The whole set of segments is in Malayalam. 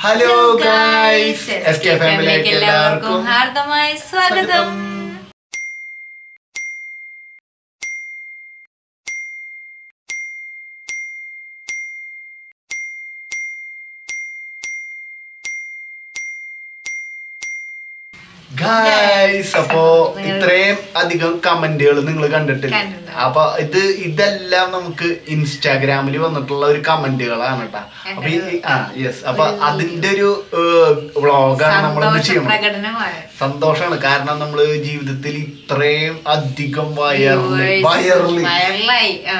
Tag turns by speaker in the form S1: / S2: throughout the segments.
S1: ഹലോ ഗൈസ് എസ് കെ ഫാമിലിയിലേക്ക് എല്ലാവർക്കും
S2: ഹാർദമായ സ്വാഗതം.
S1: ഗൈസ് അപ്പോ ഇത്രയും അധികം കമന്റുകൾ നിങ്ങൾ കണ്ടിട്ടില്ല. അപ്പൊ ഇത് ഇതെല്ലാം നമുക്ക് ഇൻസ്റ്റാഗ്രാമിൽ വന്നിട്ടുള്ള ഒരു കമന്റുകളാണ് കേട്ടാ അപ്പൊ ആ യെസ് അപ്പൊ അതിന്റെ ഒരു വ്ളോഗാണ് നമ്മൾ
S2: ചെയ്യുന്നത്.
S1: സന്തോഷമാണ് കാരണം നമ്മൾ ജീവിതത്തിൽ ഇത്രയും അധികം
S2: വയറിൽ വയറിൽ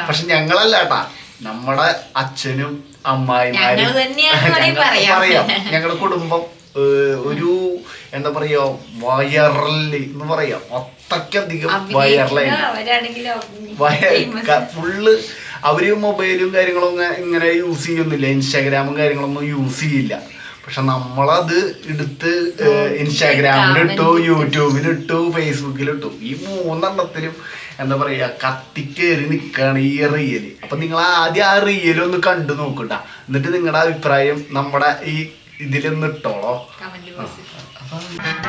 S1: പക്ഷെ ഞങ്ങളല്ല കേട്ടാ നമ്മുടെ അച്ഛനും അമ്മായിമാരും
S2: പറയാം.
S1: ഞങ്ങളുടെ കുടുംബം ഒരു എന്താ പറയാ വയറൽ എന്ന് പറയാം അത്രയ്ക്കധികം വയറലായി. ഫുള്ള് അവർ മൊബൈലും കാര്യങ്ങളും ഇങ്ങ- ഇങ്ങനെ യൂസ് ചെയ്യുന്നില്ല. ഇൻസ്റ്റാഗ്രാമും കാര്യങ്ങളൊന്നും യൂസ് ചെയ്യില്ല. പക്ഷെ നമ്മളത് എടുത്ത് ഇൻസ്റ്റാഗ്രാമിലിട്ടു യൂട്യൂബിലിട്ടു ഫേസ്ബുക്കിലിട്ടു ഈ മൂന്നെണ്ണത്തിലും എന്താ പറയാ കത്തിക്കേറി നിൽക്കുകയാണ് ഈ റിയൽ അപ്പൊ നിങ്ങൾ ആദ്യം ആ റിയൽ ഒന്ന് കണ്ടു നോക്കണ്ട. എന്നിട്ട് നിങ്ങളുടെ അഭിപ്രായം നമ്മുടെ ഈ ഇതിലൊന്ന്
S2: love.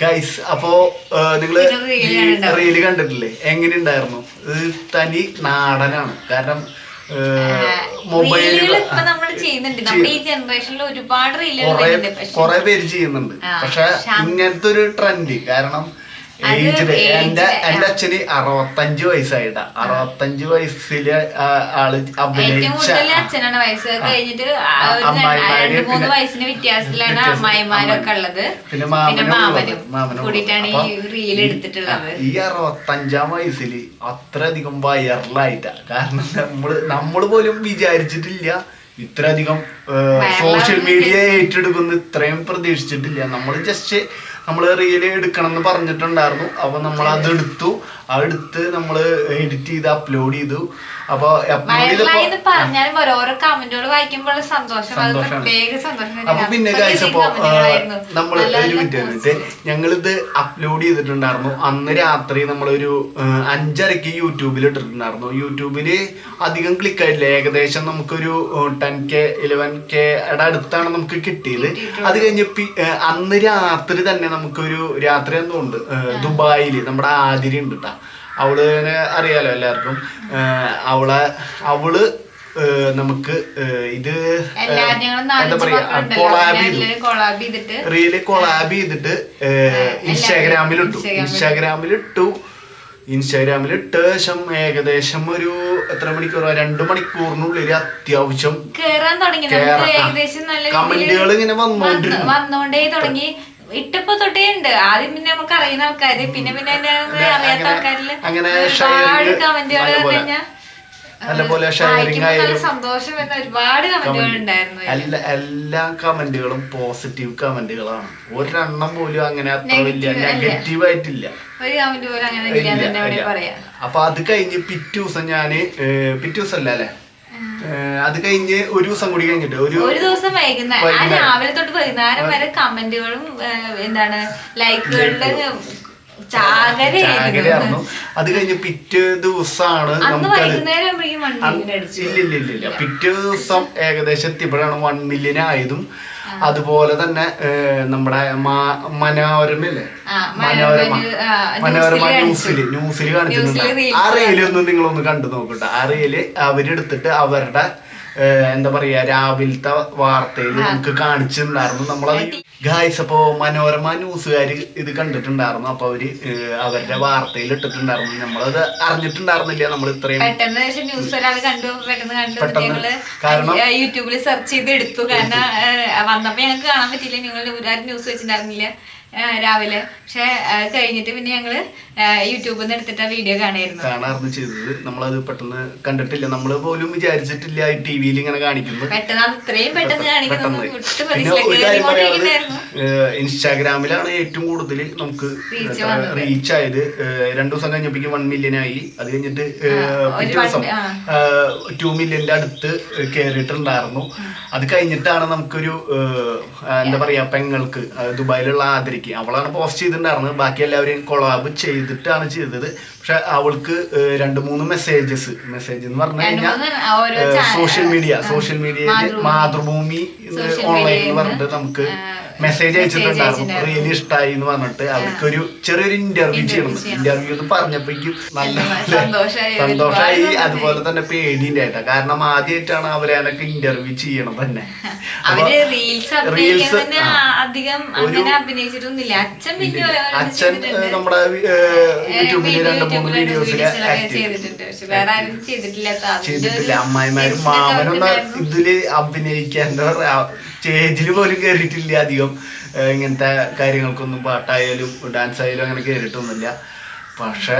S1: ഗൈസ് അപ്പോ
S2: നിങ്ങൾ
S1: റീൽ കണ്ടിട്ടില്ലേ? എങ്ങനെ ഉണ്ടായിരുന്നു ഇത് തനി നാടനാണ്. കാരണം മൊബൈലിൽ
S2: റീലുകൾ നമ്മൾ ചെയ്യുന്നുണ്ട്. നമ്മുടെ ഈ ജനറേഷനിൽ ഒരുപാട് റീലുകൾ
S1: കൊറേ പേര് ചെയ്യുന്നുണ്ട്. പക്ഷെ
S2: പക്ഷെ
S1: ഇങ്ങനത്തെ ഒരു ട്രെൻഡ് കാരണം
S2: aged,
S1: എന്റെ. എന്റെ അച്ഛന് അറുപത്തഞ്ച് വയസ്സായിട്ടാ. അറുപത്തഞ്ച് വയസ്സിൽ
S2: ആൾ
S1: അഭിനയിച്ച
S2: അച്ഛനാണ്. വയസ്സ് കഴിഞ്ഞിട്ട് രണ്ട് മൂന്ന് വ്യത്യാസത്തിലാണ് അമ്മായിമാരൊക്കെ ഉള്ളത്.
S1: പിന്നെ മാമനും
S2: കൂടിയിട്ടാണ്. ഈ റീൽ
S1: ഈ-
S2: എടുത്തിട്ടുള്ളത്.
S1: ഈ അറുപത്തഞ്ചാം വയസ്സിൽ അത്രയധികം വൈറലായിട്ടാ. കാരണം നമ്മൾ നമ്മൾ പോലും വിചാരിച്ചിട്ടില്ല. ഇത്രയധികം സോഷ്യൽ മീഡിയ ഏറ്റെടുക്കുന്ന ഇത്രയും പ്രതീക്ഷിച്ചിട്ടില്ല. നമ്മൾ ജസ്റ്റ് നമ്മൾ റീൽ എടുക്കണം എന്ന് പറഞ്ഞിട്ടുണ്ടായിരുന്നു. അപ്പൊ നമ്മൾ അത് എടുത്തു. അതെടുത്ത് നമ്മൾ എഡിറ്റ് ചെയ്ത് അപ്ലോഡ് ചെയ്തു. അപ്പൊ
S2: പറഞ്ഞാലും ഓരോ കമന്റുകൾ വായിക്കുമ്പോൾ സന്തോഷം.
S1: അപ്പൊ പിന്നെ
S2: കഴിച്ചപ്പോ
S1: നമ്മൾ ഒരു മിനിറ്റ് ഞങ്ങളിത് അപ്ലോഡ് ചെയ്തിട്ടുണ്ടായിരുന്നു. അന്ന് രാത്രി നമ്മളൊരു അഞ്ചരക്ക് യൂട്യൂബിൽ ഇട്ടിട്ടുണ്ടായിരുന്നു. യൂട്യൂബിൽ അധികം ക്ലിക്ക് ആയില്ല ഏകദേശം നമുക്കൊരു ടെൻ കെ ഇലവൻ കെയുടെ അടുത്താണ് നമുക്ക് കിട്ടിയത്. അത് കഴിഞ്ഞ് അന്ന് രാത്രി തന്നെ നമുക്കൊരു രാത്രി ഉണ്ട്. ദുബായിൽ നമ്മുടെ ആതിരി ഉണ്ട് കേട്ടോ അവൾ അറിയാലോ എല്ലാവർക്കും. അവളെ അവൾ നമുക്ക് ഇത് എന്താ പറയാ കൊളാബ് ചെയ്തു.
S2: ചെയ്തിട്ട്.
S1: റീൽ കൊളാബ് ചെയ്തിട്ട് ഇൻസ്റ്റാഗ്രാമിൽ ഇട്ടു.
S2: ഇൻസ്റ്റാഗ്രാമിൽ.
S1: ഇൻസ്റ്റാഗ്രാമിൽ ഇട്ടു. ഇൻസ്റ്റാഗ്രാമിൽ ഇട്ട ശേഷം ഏകദേശം ഒരു എത്ര മണിക്കൂർ രണ്ടു മണിക്കൂറിനുള്ളിൽ അത്യാവശ്യം കമന്റുകൾ ഇങ്ങനെ വന്നോണ്ടിരുന്നു.
S2: വന്ന് വന്നോണ്ടേ തുടങ്ങി. ഇട്ടപ്പോ തൊട്ടേ ഉണ്ട്. ആദ്യം പിന്നെ നമുക്ക് അറിയുന്ന ആൾക്കാര് പിന്നെ പിന്നെ അറിയാത്ത
S1: ആൾക്കാരിൽ
S2: ഒരുപാട് കമന്റുകൾ
S1: നല്ലപോലെ-
S2: കഴിഞ്ഞാൽ
S1: നല്ലപോലെ
S2: നല്ല
S1: ആയാലും എല്ലാ എല്ലാ കമന്റുകളും പോസിറ്റീവ് കമന്റുകളാണ്. ഒരെണ്ണം പോലും അങ്ങനെ അത്ര വലിയ നെഗറ്റീവ് ആയിട്ടില്ല അപ്പൊ അത് കഴിഞ്ഞ് പിറ്റേ ദിവസം ഞാൻ പിറ്റേ ദിവസം അല്ല? അത് കഴിഞ്ഞ് ഒരു ദിവസം കൂടി കഴിഞ്ഞിട്ട് ഒരു
S2: ഒരു ദിവസം വൈകുന്നേരം. രാവിലെ തൊട്ട് വൈകുന്നേരം വരെ കമന്റുകളും എന്താണ് ലൈക്കുകളുടെ ചാകരയായിരുന്നു
S1: അത് കഴിഞ്ഞ് പിറ്റേ ദിവസമാണ്
S2: അന്ന്
S1: നമുക്കത്
S2: വൈകുന്നേരം ആകുമ്പോഴേക്കും വൺ
S1: അന്ന്
S2: മില്യൺ അടിച്ചു.
S1: ഇല്ല ഇല്ല ഇല്ല ഇല്ല പിറ്റേ ദിവസം ഏകദേശം എത്തിയപ്പോഴാണ് വൺ മില്യൻ ആയതും. അതുപോലെ തന്നെ നമ്മുടെ മനോരമല്ലേ മനോരമ
S2: മനോരമ,
S1: ന്യൂസിൽ ന്യൂസിൽ കാണിച്ചിട്ടുണ്ട്. ആ
S2: reels
S1: റീൽ ഒന്ന് നിങ്ങളൊന്ന് കണ്ടു നോക്കട്ടെ. ആ റീൽ അവരെടുത്തിട്ട് അവരുടെ എന്താ പറയാ രാവിലത്തെ വാർത്തയിൽ നമുക്ക് കാണിച്ചിട്ടുണ്ടായിരുന്നു. നമ്മളത് ഗായ്സ് അപ്പോ മനോരമ ന്യൂസുകാര് ഇത് കണ്ടിട്ടുണ്ടായിരുന്നു. അപ്പൊ അവർ അവരുടെ വാർത്തയിൽ ഇട്ടിട്ടുണ്ടായിരുന്നു. നമ്മളത് അറിഞ്ഞിട്ടുണ്ടായിരുന്നില്ല നമ്മൾ ഇത്രയും.
S2: പെട്ടെന്ന്
S1: കാരണം-
S2: യൂട്യൂബിൽ സെർച്ച് ചെയ്ത് എടുത്തു. കാരണം വന്നപ്പോൾ വന്നപ്പോ ഞങ്ങൾക്ക് കാണാൻ പറ്റിയില്ല. നിങ്ങൾ ഒരു ന്യൂസ് വെച്ചിട്ടുണ്ടായിരുന്നില്ല രാവിലെ. പക്ഷെ കഴിഞ്ഞിട്ട് പിന്നെ ഞങ്ങൾ യൂട്യൂബിൽ നിന്ന് എടുത്തിട്ട് വീഡിയോ കാണായിരുന്നു.
S1: കാണാറുണ്ട് ചെയ്തത്. നമ്മളത് പെട്ടെന്ന് കണ്ടിട്ടില്ല. നമ്മൾ പോലും വിചാരിച്ചിട്ടില്ല ഈ ടി വിയിൽ ഇങ്ങനെ കാണിക്കുന്നു
S2: പെട്ടെന്ന് പെട്ടെന്ന്
S1: ഇൻസ്റ്റാഗ്രാമിലാണ് ഏറ്റവും കൂടുതൽ നമുക്ക് റീച്ച് ആയത്. രണ്ടു ദിവസം കഴിഞ്ഞപ്പോഴേക്കും വൺ മില്യൺ ആയി. അത് കഴിഞ്ഞിട്ട് പിറ്റേ ദിവസം. ടു മില്യന്റെ അടുത്ത് കയറിയിട്ടുണ്ടായിരുന്നു അത് കഴിഞ്ഞിട്ടാണ് നമുക്കൊരു എന്താ പറയാ പെങ്ങൾക്ക് ദുബായിലുള്ള ആദരിക്ക് അവളാണ് പോസ്റ്റ് ചെയ്തിട്ടുണ്ടായിരുന്നത് ബാക്കി എല്ലാവരെയും കൊളാബ് ചെയ്തിട്ടാണ് ചെയ്തത് പക്ഷെ അവൾക്ക് രണ്ട് മൂന്ന് മെസ്സേജസ് മെസ്സേജ് എന്ന് പറഞ്ഞു കഴിഞ്ഞാൽ സോഷ്യൽ മീഡിയ സോഷ്യൽ മീഡിയയിൽ
S2: മാതൃഭൂമി.
S1: ഓൺലൈൻ എന്ന് പറഞ്ഞിട്ട് നമുക്ക് മെസ്സേജ് അയച്ചിട്ടുണ്ടായിരുന്നു. റിയലി ഇഷ്ടമായി എന്ന് പറഞ്ഞിട്ട് അവർക്കൊരു ചെറിയൊരു ഇന്റർവ്യൂ ചെയ്യണം. ഇന്റർവ്യൂ എന്ന് പറഞ്ഞപ്പോഴേക്കും നല്ല. സന്തോഷമായി അതുപോലെ തന്നെ പേടിന്റെ ആയിട്ടാ കാരണം ആദ്യമായിട്ടാണ് അവരെ എനക്ക് ഇന്റർവ്യൂ ചെയ്യണം തന്നെ.
S2: റീൽസ് അച്ഛൻ
S1: നമ്മുടെ യൂട്യൂബിൽ രണ്ട് മൂന്ന്
S2: ചെയ്തിട്ടില്ലാത്ത
S1: ചെയ്തിട്ടില്ല. അമ്മായിമാരും
S2: മാമനും
S1: മാമനൊന്നും ഇതിൽ അഭിനയിക്കാൻ എന്താ പറയാ സ്റ്റേജിൽ പോലും കയറിയിട്ടില്ല അധികം. ഇങ്ങനത്തെ കാര്യങ്ങൾക്കൊന്നും പാട്ടായാലും ഡാൻസ് ആയാലും അങ്ങനെ കയറിയിട്ടൊന്നുമില്ല പക്ഷെ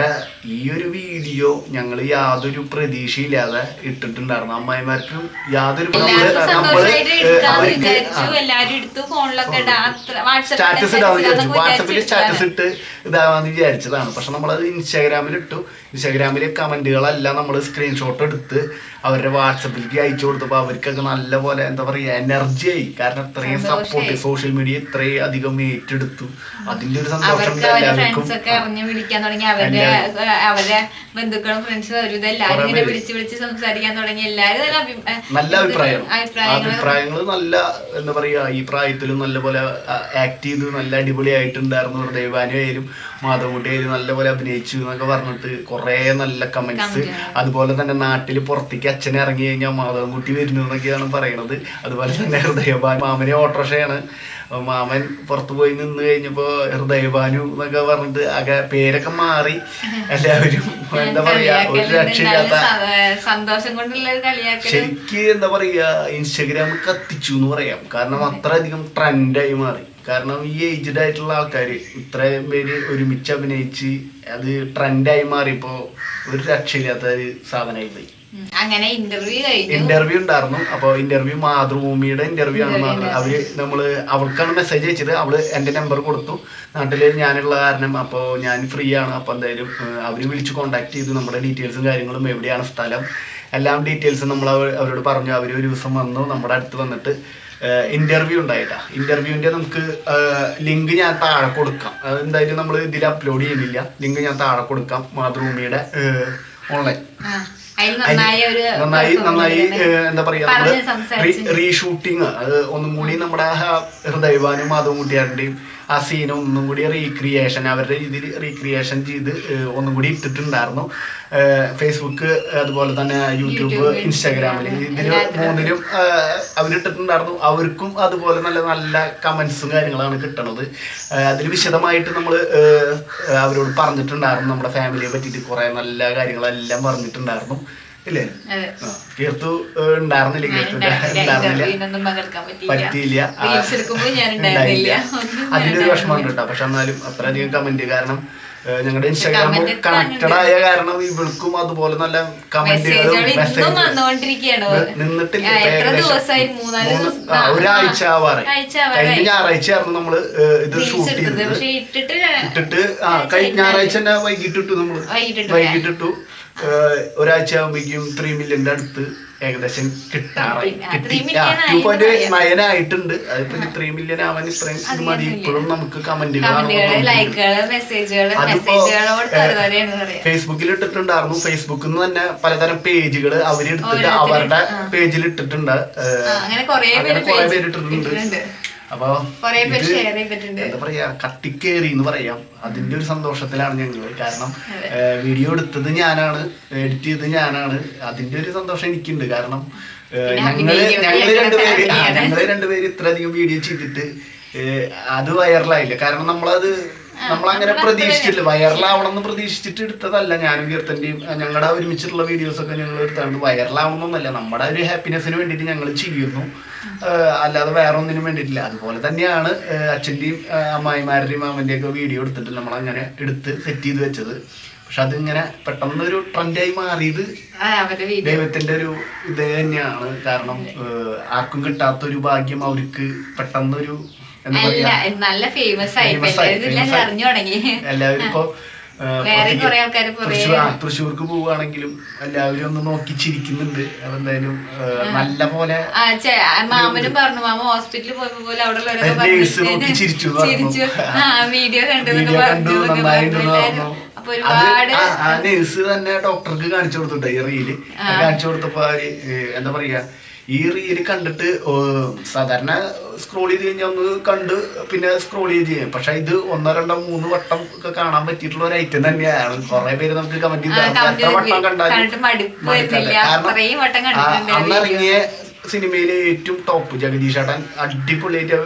S1: ഈ ഒരു വീഡിയോ ഞങ്ങൾ യാതൊരു പ്രതീക്ഷയില്ലാതെ ഇട്ടിട്ടുണ്ടായിരുന്നു. അമ്മായിമാർക്കും യാതൊരു സ്റ്റാറ്റസ് ഇടാന്ന് വിചാരിച്ചു. വാട്സപ്പിൽ സ്റ്റാറ്റസ് ഇട്ട് ഇതാവാന്ന് വിചാരിച്ചതാണ്. പക്ഷെ നമ്മളത് ഇൻസ്റ്റാഗ്രാമിൽ ഇട്ടു ഇൻസ്റ്റാഗ്രാമിലെ കമന്റുകളെല്ലാം നമ്മൾ സ്ക്രീൻഷോട്ട് എടുത്ത് അവരുടെ വാട്സപ്പിലേക്ക് അയച്ചു കൊടുത്തപ്പോൾ അവർക്കൊക്കെ നല്ല പോലെ എന്താ പറയുക എനർജി ആയി. കാരണം ഇത്രയും സപ്പോർട്ട് സോഷ്യൽ മീഡിയ ഇത്രയും അധികം ഏറ്റെടുത്തു. അതിന്റെ ഒരു സന്തോഷം എല്ലാവർക്കും.
S2: തുടങ്ങി അവരുടെ അവരുടെ ബന്ധുക്കളും ഫ്രണ്ട്സും അവരും എല്ലാരും ഇങ്ങനെ. വിളിച്ച് വിളിച്ച് സംസാരിക്കാൻ തുടങ്ങി. എല്ലാരും നല്ല
S1: അഭിപ്രായം.
S2: അഭിപ്രായങ്ങൾ
S1: നല്ല എന്താ പറയാ ഈ പ്രായത്തിലും നല്ലപോലെ ആക്ട് ചെയ്ത് നല്ല അടിപൊളിയായിട്ടുണ്ടായിരുന്നു. ദേവാനു ആയാലും മാധവകുട്ടി നല്ലപോലെ അഭിനയിച്ചു എന്നൊക്കെ പറഞ്ഞിട്ട് കുറേ നല്ല കമന്റ്സ് അതുപോലെ തന്നെ നാട്ടിൽ പുറത്തേക്ക് അച്ഛനെ ഇറങ്ങി കഴിഞ്ഞാൽ മാധവൻകുട്ടി വരുന്നു എന്നൊക്കെയാണ് പറയണത്. അതുപോലെ തന്നെ ഹൃദയഭാനു മാമനെ ഓട്ടോറിക്ഷയാണ്. മാമൻ പുറത്തു പോയി നിന്ന് കഴിഞ്ഞപ്പോ ഹൃദയഭാനു എന്നൊക്കെ പറഞ്ഞിട്ട് ആകെ പേരൊക്കെ മാറി. എല്ലാവരും എന്താ പറയാ ഒരു രക്ഷയില്ലാത്ത
S2: സന്തോഷം കൊണ്ടുള്ള
S1: ശരിക്ക് എന്താ പറയാ ഇൻസ്റ്റഗ്രാം കത്തിച്ചു എന്ന് പറയാം. കാരണം അത്രയധികം ട്രെൻഡായി മാറി. കാരണം ഈ ഏജ്ഡ് ആയിട്ടുള്ള ആൾക്കാർ ഇത്രയും പേര് ഒരുമിച്ച് അഭിനയിച്ച് അത് ട്രെൻഡായി മാറിയപ്പോൾ ഒരു രക്ഷയില്ലാത്ത ഒരു സാധനമായി പോയി.
S2: അങ്ങനെ ഇന്റർവ്യൂ കഴിഞ്ഞു.
S1: ഇന്റർവ്യൂ ഉണ്ടായിരുന്നു. അപ്പൊ ഇന്റർവ്യൂ മാതൃഭൂമിയുടെ ഇന്റർവ്യൂ ആണ് മാതൃ അവർ നമ്മൾ അവൾക്കാണ് മെസ്സേജ് അയച്ചത്. അവൾ എന്റെ നമ്പർ കൊടുത്തു. നാട്ടിൽ ഞാനുള്ള കാരണം അപ്പോൾ ഞാൻ ഫ്രീ ആണ്. അപ്പൊ എന്തായാലും അവർ വിളിച്ച് കോണ്ടാക്ട് ചെയ്തു. നമ്മുടെ ഡീറ്റെയിൽസും കാര്യങ്ങളും എവിടെയാണ് സ്ഥലം. എല്ലാം ഡീറ്റെയിൽസും നമ്മൾ അവരോട് പറഞ്ഞു. അവർ ഒരു ദിവസം വന്നു. നമ്മുടെ അടുത്ത് വന്നിട്ട് ഇന്റർവ്യൂ ഉണ്ടായിട്ടാ. ഇന്റർവ്യൂവിന്റെ നമുക്ക് ലിങ്ക് ഞാൻ താഴെ കൊടുക്കാം. അത് എന്തായാലും നമ്മൾ ഇതിൽ അപ്ലോഡ് ചെയ്യുന്നില്ല. ലിങ്ക് ഞാൻ താഴെ കൊടുക്കാം മാതൃഭൂമിയുടെ ഓൺലൈൻ
S2: നന്നായി
S1: നന്നായി എന്താ പറയാ
S2: നമ്മൾ
S1: റീഷൂട്ടിങ് അത് ഒന്നും കൂടി നമ്മുടെ ഹൃദയവാനും മാധവും കുട്ടിയാരുടെയും ആ സീനും ഒന്നും കൂടി റീക്രിയേഷൻ അവരുടെ രീതിയിൽ റീക്രിയേഷൻ ചെയ്ത് ഒന്നും കൂടി ഇട്ടിട്ടുണ്ടായിരുന്നു. ഫേസ്ബുക്ക് അതുപോലെ തന്നെ യൂട്യൂബ് ഇൻസ്റ്റാഗ്രാമിൽ ഇതിൽ മൂന്നിലും അവരിട്ടിട്ടുണ്ടായിരുന്നു അവർക്കും അതുപോലെ നല്ല നല്ല കമൻസും കാര്യങ്ങളാണ് കിട്ടണത്. അതിൽ വിശദമായിട്ട് നമ്മൾ അവരോട് പറഞ്ഞിട്ടുണ്ടായിരുന്നു. നമ്മുടെ ഫാമിലിയെ പറ്റിയിട്ട് കുറേ നല്ല കാര്യങ്ങളെല്ലാം പറഞ്ഞിട്ടുണ്ടായിരുന്നു. ഇല്ലേ? കീർത്തു ഉണ്ടായിരുന്നില്ല
S2: ഞാൻ
S1: കീർത്തു
S2: ഉണ്ടായിരുന്നില്ല.
S1: ഉണ്ടായിരുന്നില്ല.
S2: ഇന്റർവ്യൂവിനൊന്നും പങ്കെടുക്കാൻ പറ്റിയില്ല.
S1: പറ്റിയില്ല. ആ,
S2: ഞാൻ ഉണ്ടായിരുന്നില്ല. ഒന്നും
S1: അതിന്റെ ഒരു വിഷമം കേട്ടോ. പക്ഷെ എന്നാലും അത്രയധികം കമന്റ് കാരണം ഞങ്ങളുടെ ഇൻസ്റ്റാഗ്രാം കണക്റ്റഡ് ആയ കാരണം ഇവൾക്കും അതുപോലെ നല്ല കമന്റുകളും നിന്നിട്ടില്ല ഒരാഴ്ച
S2: ആവാറ്
S1: കഴിഞ്ഞ ഞായറാഴ്ച ആയിരുന്നു നമ്മൾ ഇത് ഷൂട്ട് ചെയ്തത്.
S2: ഇട്ടിട്ട്
S1: ആ കഴിഞ്ഞ ഞായറാഴ്ച തന്നെ
S2: വൈകിട്ടിട്ടു
S1: നമ്മൾ വൈകിട്ടിട്ടു. ഒരാഴ്ച ആകുമ്പോഴേക്കും ത്രീ മില്യന്റെ അടുത്ത് ഏകദേശം കിട്ടാറായി. കിട്ടി.
S2: 3 million ആയി
S1: ടു പോയിന്റ്
S2: എന്ന്
S1: ആയിട്ടുണ്ട്. അതിപ്പോ ത്രീ മില്യൺ ആവാൻ ഇത്രയും മതി ഇപ്പോഴും നമുക്ക്
S2: കമന്റുകൾ
S1: അതിപ്പോ ഫേസ്ബുക്കിൽ ഇട്ടിട്ടുണ്ടായിരുന്നു. ഫേസ്ബുക്കിൽ നിന്ന് തന്നെ പലതരം പേജുകൾ അവരെടുത്തിട്ട് അവരുടെ പേജിൽ ഇട്ടിട്ടുണ്ട്.
S2: അങ്ങനെ കുറേ പേര്
S1: ഇട്ടിട്ടുണ്ട്. അപ്പൊ എന്താ പറയാ കട്ടിക്കേറി എന്ന് പറയാം. അതിന്റെ ഒരു സന്തോഷത്തിലാണ് ഞങ്ങൾ കാരണം വീഡിയോ എടുത്തത് ഞാനാണ് എഡിറ്റ് ചെയ്തത് ഞാനാണ്. അതിന്റെ ഒരു സന്തോഷം എനിക്കുണ്ട്. കാരണം
S2: ഞങ്ങൾ
S1: ഞങ്ങൾ രണ്ടുപേര് ഞങ്ങൾ രണ്ടുപേര് ഇത്രയധികം വീഡിയോ ചെയ്തിട്ട് അത് വൈറലായില്ല കാരണം നമ്മളത് നമ്മളങ്ങനെ പ്രതീക്ഷിച്ചിട്ടില്ല. വൈറലാവണം എന്ന് പ്രതീക്ഷിച്ചിട്ട് എടുത്തതല്ല. ഞാനും കീർത്തന്റെയും ഞങ്ങളുടെ ഒരുമിച്ചിട്ടുള്ള വീഡിയോസ് ഒക്കെ ഞങ്ങൾ എടുത്താണ് വൈറലാവണമെന്നല്ല നമ്മുടെ ഒരു ഹാപ്പിനെസ്സിന് വേണ്ടിയിട്ട് ഞങ്ങൾ ചെയ്യുന്നു. അല്ലാതെ വേറെ ഒന്നിനും വേണ്ടിയിട്ടില്ല. അതുപോലെ തന്നെയാണ് അച്ഛന്റെയും അമ്മായിമാരുടെയും അമ്മന്റെയൊക്കെ ഒക്കെ വീഡിയോ എടുത്തിട്ട് നമ്മളങ്ങനെ എടുത്ത് സെറ്റ് ചെയ്ത് വെച്ചത്. പക്ഷെ അതിങ്ങനെ പെട്ടെന്ന് ഒരു ട്രെൻഡായി മാറിയത് ദൈവത്തിന്റെ ഒരു ഇത് തന്നെയാണ്. കാരണം ആർക്കും കിട്ടാത്ത ഒരു ഭാഗ്യം അവർക്ക് പെട്ടെന്നൊരു പറയാ.
S2: നല്ല ഫേമസ് ആയി.
S1: Famous ആയി, famous ആയി.
S2: അറിഞ്ഞു തുടങ്ങി.
S1: എല്ലാവരും ഇപ്പോ
S2: വേറെ ആൾക്കാര് കുറേ-
S1: തൃശ്ശൂർ ആ, തൃശ്ശൂർക്ക് പോവുകയാണെങ്കിലും എല്ലാവരും ഒന്ന് നോക്കി ചിരിക്കുന്നുണ്ട്. അതെന്തായാലും ഏഹ്, നല്ല പോലെ
S2: ആ, ചെ- ആ, മാമനും പറഞ്ഞു മാമ ഹോസ്പിറ്റലിൽ പോയപ്പോ പോലെ അവിടെ ഉള്ളവരൊക്കെ
S1: നേഴ്സ്
S2: പറഞ്ഞു
S1: നോക്കി ചിരിച്ചു എന്ന് പറഞ്ഞു.
S2: ചിരിച്ചു ആ വീഡിയോ കണ്ടു പറഞ്ഞു.
S1: നന്നായിട്ടുണ്ടെന്ന്.
S2: അപ്പൊ ഒരുപാട്
S1: അത് ആ- ആ നേഴ്സ് തന്നെ ഡോക്ടർക്ക് കാണിച്ചു കൊടുത്തിട്ടുണ്ട് ഈ റീൽ. കാണിച്ചു കൊടുത്തപ്പോ അവർ എന്താ പറയാ ഈ റീൽ കണ്ടിട്ട് സാധാരണ സ്ക്രോൾ ചെയ്ത് കഴിഞ്ഞാൽ ഒന്ന് കണ്ട് പിന്നെ സ്ക്രോൾ ചെയ്ത് ചെയ്യും. പക്ഷെ ഇത് ഒന്നോ രണ്ടോ മൂന്ന് വട്ടം ഒക്കെ കാണാൻ പറ്റിയിട്ടുള്ള ഒരു ഐറ്റം തന്നെയാണ്. കുറെ പേര് നമുക്ക് കമന്റ്
S2: അന്നിറങ്ങിയ
S1: എത്ര വട്ടം കണ്ടാലും
S2: കണ്ടിട്ട് മടുപ്പ്
S1: മടുക്കല്ല.
S2: വരുന്നില്ല.
S1: കാരണം
S2: അത്രയും വട്ടം കണ്ടിട്ടുണ്ട്
S1: അന്ന് സിനിമയിലെ ഏറ്റവും ടോപ്പ് ജഗദീഷ് ഏട്ടൻ അടിപൊളിയായിട്ട്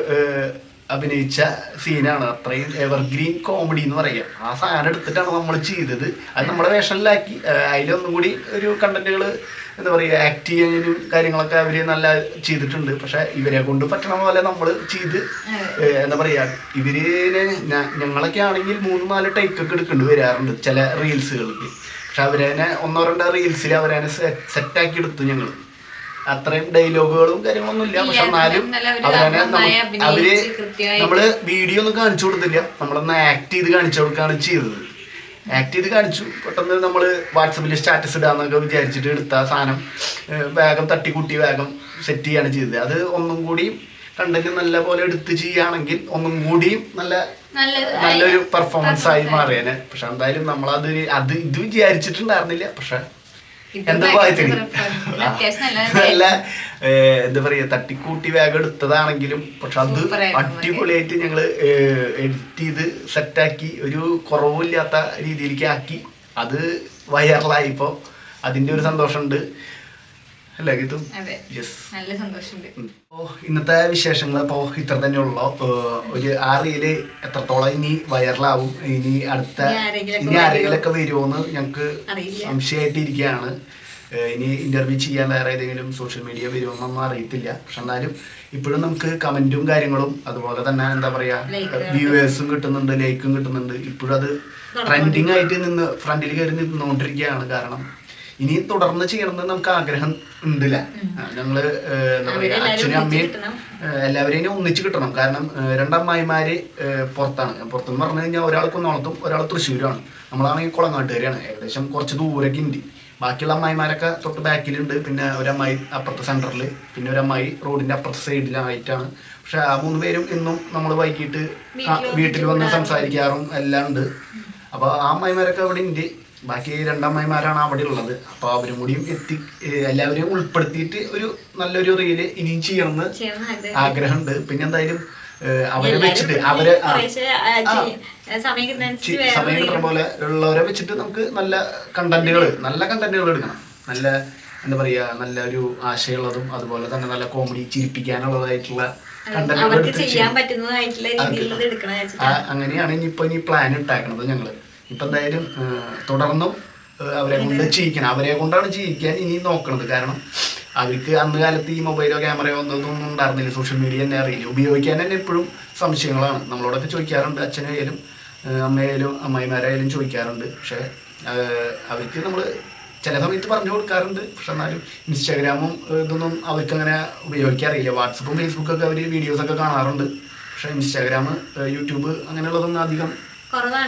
S1: അഭിനയിച്ച സീനാണ് അത്രയും എവർഗ്രീൻ കോമഡി എന്ന് പറയാം. ആ സാധനം എടുത്തിട്ടാണ് നമ്മൾ ചെയ്തത്. അത് നമ്മുടെ വേഷനിലാക്കി. അതിലൊന്നും കൂടി ഒരു കണ്ടന്റുകൾ എന്താ പറയുക ആക്ട് ചെയ്യാനും കാര്യങ്ങളൊക്കെ അവർ നല്ല ചെയ്തിട്ടുണ്ട്. പക്ഷെ ഇവരെ കൊണ്ട് പറ്റണ പോലെ നമ്മൾ ചെയ്ത് എന്താ പറയാ ഇവർ ഞങ്ങളൊക്കെ ആണെങ്കിൽ മൂന്ന് നാല് ടൈക്ക് ഒക്കെ എടുക്കേണ്ടി വരാറുണ്ട് ചില റീൽസുകൾക്ക് പക്ഷെ അവരതിനെ ഒന്നോ രണ്ടോ റീൽസിൽ അവരതിനെ സെറ്റാക്കി എടുത്തു ഞങ്ങൾ അത്രയും ഡയലോഗുകളും കാര്യങ്ങളൊന്നും ഇല്ല. പക്ഷെ എന്നാലും അവരനെ
S2: അവർ
S1: നമ്മൾ വീഡിയോ ഒന്നും കാണിച്ചു കൊടുത്തില്ല. നമ്മളൊന്ന് ആക്ട് ചെയ്ത് കാണിച്ചു കൊടുക്കുകയാണ് ചെയ്തത്. ആക്ട് ചെയ്ത് കാണിച്ചു. പെട്ടെന്ന് നമ്മൾ വാട്സപ്പിൽ സ്റ്റാറ്റസ് ഇടാന്നൊക്കെ വിചാരിച്ചിട്ട് എടുത്ത സാധനം വേഗം തട്ടിക്കൂട്ടി വേഗം സെറ്റ് ചെയ്യാണ് ചെയ്തത്. അത് ഒന്നും കൂടി കണ്ടന്റ് നല്ല പോലെ എടുത്ത് ചെയ്യുകയാണെങ്കിൽ ഒന്നും കൂടിയും നല്ല നല്ലൊരു പെർഫോമൻസ് ആയി മാറിയേനെ. പക്ഷെ എന്തായാലും നമ്മളത് അത് ഇത് വിചാരിച്ചിട്ടുണ്ടായിരുന്നില്ല. പക്ഷെ എന്താ
S2: പോയത്തിന്
S1: ഭാഗ്യത്തിന്.
S2: നല്ല
S1: എന്താ പറയുക തട്ടിക്കൂട്ടി വേഗം എടുത്തതാണെങ്കിലും പക്ഷെ അത് അടിപൊളിയായിട്ട് ഞങ്ങൾ എഡിറ്റ് ചെയ്ത് സെറ്റാക്കി ഒരു കുറവില്ലാത്ത രീതിയിലേക്ക് ആക്കി. അത് വൈറലായി അതിന്റെ ഒരു സന്തോഷമുണ്ട്. അല്ലേ
S2: കിട്ടും
S1: യെസ്
S2: നല്ല സന്തോഷമുണ്ട്.
S1: ഓ ഇന്നത്തെ വിശേഷങ്ങൾ അപ്പോൾ ഇത്ര തന്നെ ഉള്ളു ഒരു ആ റീൽ എത്രത്തോളം ഇനി വൈറലാവും ഇനി അടുത്ത
S2: ഇനി
S1: ആരെങ്കിലൊക്കെ വരുമോ? വരുമോന്ന് ഞങ്ങൾക്ക്. സംശയമായിട്ടിരിക്കുകയാണ് ഇനി ഇന്റർവ്യൂ ചെയ്യാൻ വേറെ ഏതെങ്കിലും സോഷ്യൽ മീഡിയ വരുമെന്നൊന്നും അറിയത്തില്ല. പക്ഷെ എന്നാലും ഇപ്പോഴും നമുക്ക് കമന്റും കാര്യങ്ങളും അതുപോലെ തന്നെ എന്താ പറയാ വ്യൂവേഴ്സും കിട്ടുന്നുണ്ട് ലൈക്കും കിട്ടുന്നുണ്ട്. ഇപ്പോഴും അത് ട്രെൻഡിങ് ആയിട്ട് നിന്ന് ഫ്രണ്ടിൽ കയറി നിന്നുകൊണ്ടിരിക്കുകയാണ് കാരണം ഇനി തുടർന്ന് ചെയ്യണമെന്ന് നമുക്ക് ആഗ്രഹം ഉണ്ടല്ല. ഞങ്ങൾ എന്താ പറയാ
S2: അവരെല്ലാവരും
S1: അച്ഛനും അമ്മയും എല്ലാവരെയും ഒന്നിച്ച് കിട്ടണം. കാരണം രണ്ടമ്മായിമാര് പുറത്താണ്. പുറത്തെന്ന് പറഞ്ഞു കഴിഞ്ഞാൽ ഒരാൾ കുന്നോളത്തും ഒരാൾ തൃശ്ശൂരാണ് നമ്മളാണെങ്കിൽ കുളങ്ങാട്ടുകാരിയാണ്. ഏകദേശം കുറച്ച് ദൂരൊക്കെ ഉണ്ട്. ബാക്കിയുള്ള അമ്മായിമാരൊക്കെ തൊട്ട് ബാക്കിലുണ്ട്. പിന്നെ ഒരമ്മായി അപ്പുറത്തെ സെന്ററിൽ പിന്നെ ഒരമ്മായി റോഡിന്റെ അപ്പുറത്തെ സൈഡിലായിട്ടാണ് പക്ഷെ ആ മൂന്ന് പേരും ഇന്നും നമ്മൾ വൈകിട്ട് വീട്ടിൽ വന്ന് സംസാരിക്കാറും എല്ലാം ഉണ്ട്. അപ്പോൾ ആ അമ്മായിമാരൊക്കെ അവിടെ ഉണ്ട്. ബാക്കി രണ്ടമ്മായിമാരാണ് അവിടെ ഉള്ളത്. അപ്പോൾ അവരും കൂടിയും എത്തി എല്ലാവരെയും ഉൾപ്പെടുത്തിയിട്ട് ഒരു നല്ലൊരു റീൽ ഇനിയും ചെയ്യണമെന്ന്
S2: ചെയ്യണമെന്ന് ആഗ്രഹം.
S1: ആഗ്രഹമുണ്ട്. പിന്നെ എന്തായാലും അവരെ വെച്ചിട്ട് അവരെ
S2: സമയം
S1: കിട്ടുന്ന പോലെ ഉള്ളവരെ വെച്ചിട്ട് നമുക്ക് നല്ല കണ്ടന്റുകൾ നല്ല കണ്ടന്റുകൾ എടുക്കണം. നല്ല എന്താ പറയാ നല്ല ഒരു ആശയമുള്ളതും അതുപോലെ തന്നെ നല്ല കോമഡി ചിരിപ്പിക്കാനുള്ളതായിട്ടുള്ള. അങ്ങനെയാണ് ഇനിയിപ്പോ ഇനി പ്ലാൻ ഇട്ടാക്കണത് ഞങ്ങൾ. ഇപ്പൊ എന്തായാലും തുടർന്നും അവരെ കൊണ്ട് ചെയ്യിക്കണം അവരെ കൊണ്ടാണ് ചെയ്യിക്കാൻ ഇനി നോക്കണത്. കാരണം അവർക്ക് അന്ന് കാലത്ത് ഈ മൊബൈലോ ക്യാമറയോ ഒന്നും ഉണ്ടായിരുന്നില്ല. സോഷ്യൽ മീഡിയ തന്നെ അറിയില്ല. ഉപയോഗിക്കാൻ തന്നെ എപ്പോഴും സംശയങ്ങളാണ്. നമ്മളോടൊക്കെ ചോദിക്കാറുണ്ട് അച്ഛനായാലും അമ്മയായാലും അമ്മായിമാരായാലും ചോദിക്കാറുണ്ട്. പക്ഷേ അവർക്ക് നമ്മൾ ചില സമയത്ത് പറഞ്ഞു കൊടുക്കാറുണ്ട്. പക്ഷെ എന്നാലും ഇൻസ്റ്റാഗ്രാമും ഇതൊന്നും അവർക്ക് അങ്ങനെ ഉപയോഗിക്കാൻ അറിയില്ല വാട്സപ്പും ഫേസ്ബുക്കൊക്കെ അവർ വീഡിയോസ് ഒക്കെ കാണാറുണ്ട്. പക്ഷെ ഇൻസ്റ്റാഗ്രാം യൂട്യൂബ് അങ്ങനെയുള്ളതൊന്നും അധികം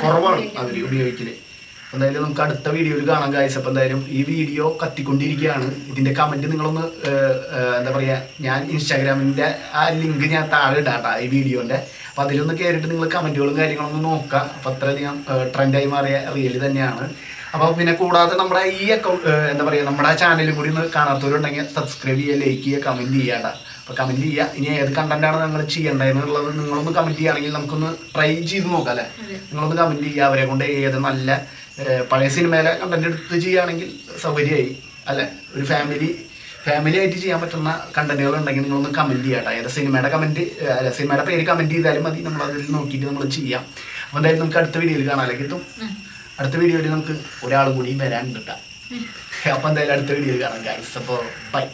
S2: കുറവാണ്.
S1: അവർ ഉപയോഗിക്കൽ. എന്തായാലും നമുക്ക് അടുത്ത വീഡിയോയിൽ കാണാൻ കാഴ്ച അപ്പം എന്തായാലും ഈ വീഡിയോ കത്തിക്കൊണ്ടിരിക്കുകയാണ്. ഇതിന്റെ കമന്റ് നിങ്ങളൊന്ന് എന്താ പറയുക ഞാൻ ഇൻസ്റ്റാഗ്രാമിന്റെ ആ ലിങ്ക് ഞാൻ താഴെ ഇടാട്ടാ ഈ വീഡിയോന്റെ അപ്പം അതിലൊന്ന് കയറിയിട്ട് നിങ്ങൾ കമന്റുകളും കാര്യങ്ങളൊന്നും നോക്കുക അപ്പം അത്രയധികം ട്രെൻഡായി മാറിയ റിയൽ തന്നെയാണ്. അപ്പോൾ പിന്നെ കൂടാതെ നമ്മുടെ ഈ അക്കൗണ്ട് എന്താ പറയുക നമ്മുടെ ചാനലും കൂടി ഒന്ന് കാണാത്തവരുണ്ടെങ്കിൽ സബ്സ്ക്രൈബ് ചെയ്യുക ലൈക്ക് ചെയ്യുക കമന്റ് ചെയ്യാട്ടാ അപ്പോൾ കമന്റ് ചെയ്യുക. ഇനി ഏത് കണ്ടന്റാണ് നിങ്ങൾ ചെയ്യേണ്ടതെന്നുള്ളത് നിങ്ങളൊന്ന് കമന്റ് ചെയ്യുകയാണെങ്കിൽ നമുക്കൊന്ന് ട്രൈ ചെയ്ത് നോക്കാം അല്ലേ? നിങ്ങളൊന്ന് കമന്റ് ചെയ്യുക അവരെ കൊണ്ട് ഏത് നല്ല പഴയ സിനിമയിലെ കണ്ടന്റ് എടുത്ത് ചെയ്യുകയാണെങ്കിൽ സൗകര്യമായി. അല്ലെ? ഒരു ഫാമിലി ഫാമിലി ആയിട്ട് ചെയ്യാൻ പറ്റുന്ന കണ്ടന്റുകൾ ഉണ്ടെങ്കിൽ നിങ്ങളൊന്ന് കമന്റ് ചെയ്യാട്ടെ. ഏത് സിനിമയുടെ കമന്റ് അല്ല സിനിമയുടെ പേര് കമന്റ് ചെയ്താലും മതി. നമ്മൾ അതിൽ നോക്കിയിട്ട് നമ്മൾ ചെയ്യാം. അപ്പൊ എന്തായാലും നമുക്ക് അടുത്ത വീഡിയോയിൽ കാണാനൊക്കെ എത്തും അടുത്ത വീഡിയോയിൽ നമുക്ക് ഒരാൾ കൂടി വരാൻ കിട്ടാം അപ്പൊ എന്തായാലും അടുത്ത വീഡിയോയിൽ കാണാം ഗൈസ് അപ്പോൾ ബൈ